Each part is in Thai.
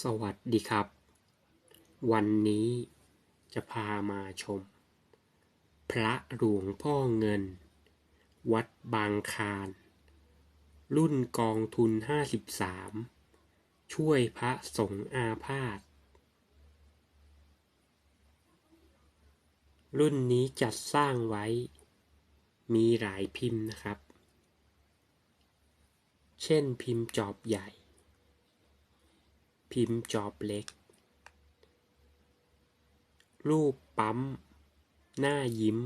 สวัสดีครับ วันนี้จะพามาชม พระหลวงพ่อเงิน วัดบางคาร รุ่นกองทุน 53 ช่วยพระสงฆ์อาพาธรุ่นนี้จัดสร้างไว้ มีหลายพิมพ์นะครับ เช่นพิมพ์จอบใหญ่ พิมพ์จอบเล็ก รูปปั๊ม หน้ายิ้ม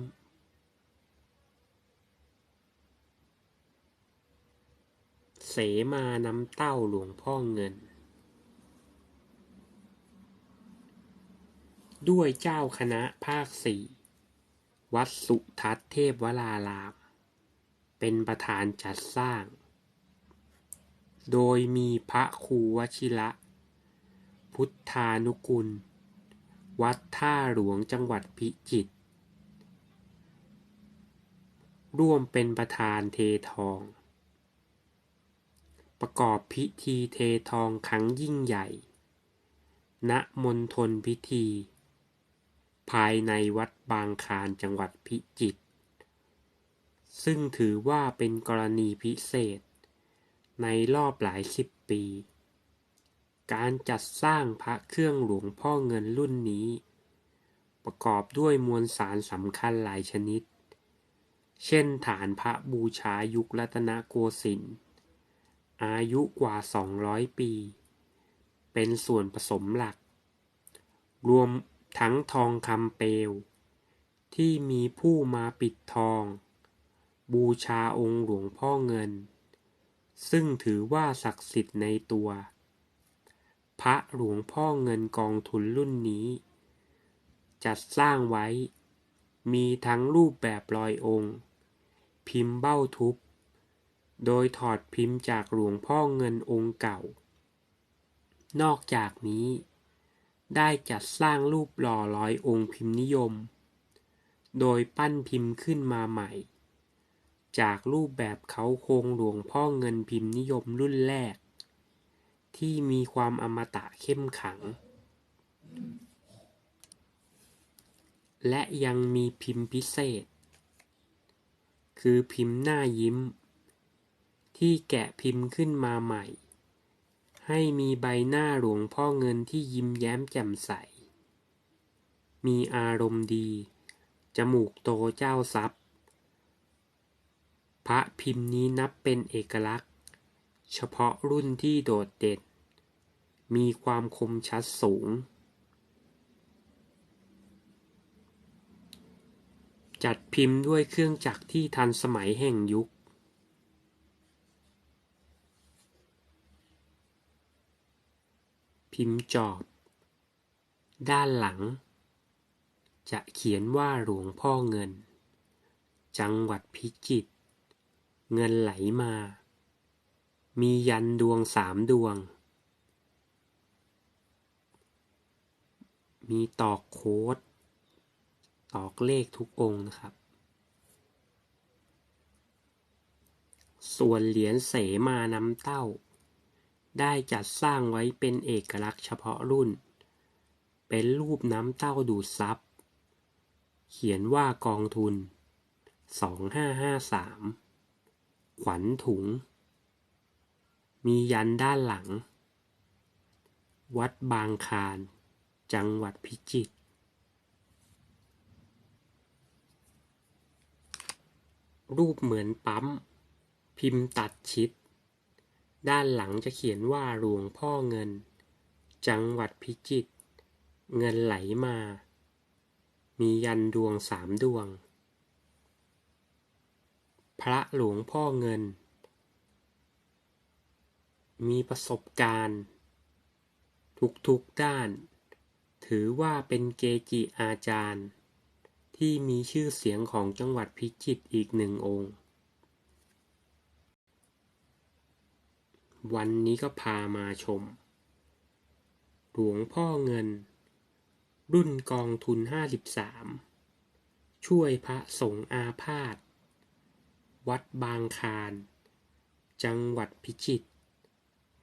เสมาน้ำเต้าหลวงพ่อเงิน ด้วยเจ้าคณะภาคสี่วัดสุทัศเทพวรารามเป็นประธานจัดสร้าง โดยมีพระครูวชิระ พุทธานุกุล วัดท่าหลวงจังหวัดพิจิตร ร่วมเป็นประธานเททอง ประกอบพิธีเททองครั้งยิ่งใหญ่ ณ มณฑลพิธี ภายในวัดบางคานจังหวัดพิจิตร ซึ่งถือว่าเป็นกรณีพิเศษ ในรอบหลายสิบปี การจัดสร้างพระเครื่องหลวงพ่อเงินรุ่นนี้ ประกอบด้วยมวลสารสำคัญหลายชนิด เช่นฐานพระบูชายุครัตนโกสินทร์อายุกว่า 200 ปี เป็นส่วนผสมหลัก รวมทั้งทองคำเปลว ที่มีผู้มาปิดทอง บูชาองค์หลวงพ่อเงิน ซึ่งถือว่าศักดิ์สิทธิ์ในตัว พระหลวงพ่อเงินกองทุนรุ่นนี้ จัดสร้างไว้ มีทั้งรูปแบบลอยองค์ พิมพ์เบ้าทุบ โดยถอดพิมพ์จากหลวงพ่อเงินองค์เก่า นอกจากนี้ ได้จัดสร้างรูปหล่อร้อยองค์พิมพ์นิยม โดยปั้นพิมพ์ขึ้นมาใหม่ จากรูปแบบเขาโครงหลวงพ่อเงินพิมพ์นิยมรุ่นแรก ที่มีความอมตะเข้มขัง และยังมีพิมพ์พิเศษ คือพิมพ์หน้ายิ้ม ที่แกะพิมพ์ขึ้นมาใหม่ ให้มีใบหน้าหลวงพ่อเงินที่ยิ้มแย้มแจ่มใส มีอารมณ์ดี จมูกโตเจ้าทรัพย์ พระพิมพ์นี้นับเป็นเอกลักษณ์ เฉพาะรุ่นที่โดดเด่น มีความคมชัดสูง จัดพิมพ์ด้วยเครื่องจักรที่ทันสมัยแห่งยุค พิมพ์จอบ ด้านหลัง จะเขียนว่าหลวงพ่อเงิน จังหวัดพิจิตร เงินไหลมา มียันดวงสามดวง มีตอกโค้ด ตอกเลขทุกองค์นะครับ ส่วนเหรียญเสมาน้ำเต้า ได้จัดสร้างไว้เป็นเอกลักษณ์เฉพาะรุ่น เป็นรูปน้ำเต้าดูดซับ เขียนว่ากองทุน 2553 ขวัญถุง มียันด้านหลัง วัดบางคาร จังหวัดพิจิตร รูปเหมือนปั๊ม พิมพ์ตัดชิด ด้านหลังจะเขียนว่าหลวงพ่อเงิน จังหวัดพิจิตร เงินไหลมา มียันดวงสามดวง พระหลวงพ่อเงิน มีประสบการณ์ ทุกๆด้าน ถือว่าเป็นเกจิอาจารย์ ที่มีชื่อเสียงของจังหวัดพิจิตรอีกหนึ่งองค์ วันนี้ก็พามาชม หลวงพ่อเงิน รุ่นกองทุน 53 ช่วยพระสงฆ์อาพาธวัดบางคาร จังหวัดพิจิตร